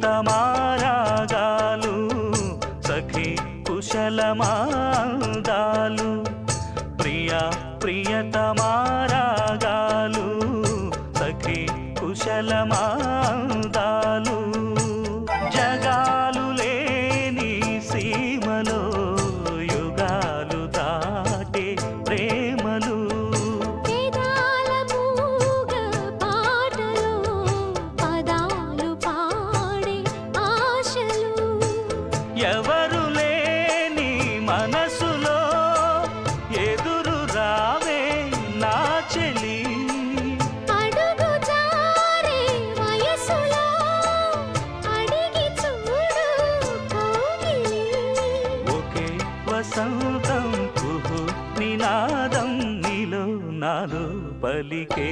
ప్రియతమారాగాలు సఖి కుశలమాందాలు ప్రియా ప్రియతమారాగాలు సఖి కుశలమాందాలు వసంతం కుహు నినాదం నీలో నాలో పలికే.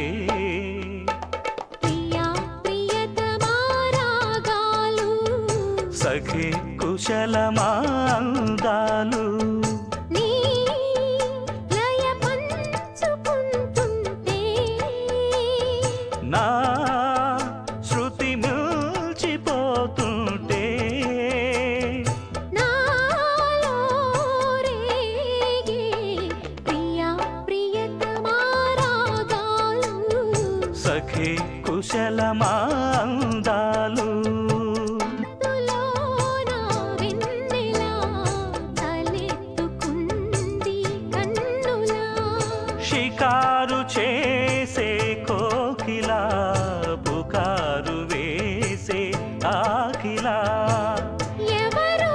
సఖి కుశలమాందాలు నీ సఖి కుశలమాందాలు షికారు చేసే కోకిలా పుకారు వేసే ఆకిలా. ఎవరు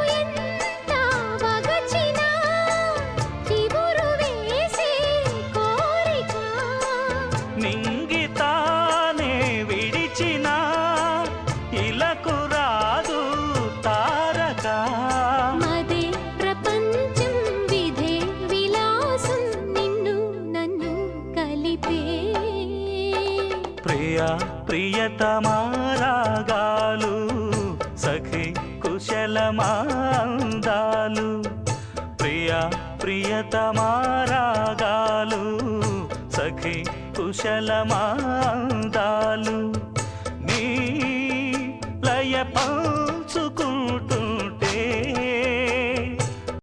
ప్రియా ప్రియతమారాగాలు సఖి కుశలమాందాలు. ప్రియ ప్రియతమారాగాలు సఖి కుశలమాందాలు. నీ లయ పంచుకుంటూ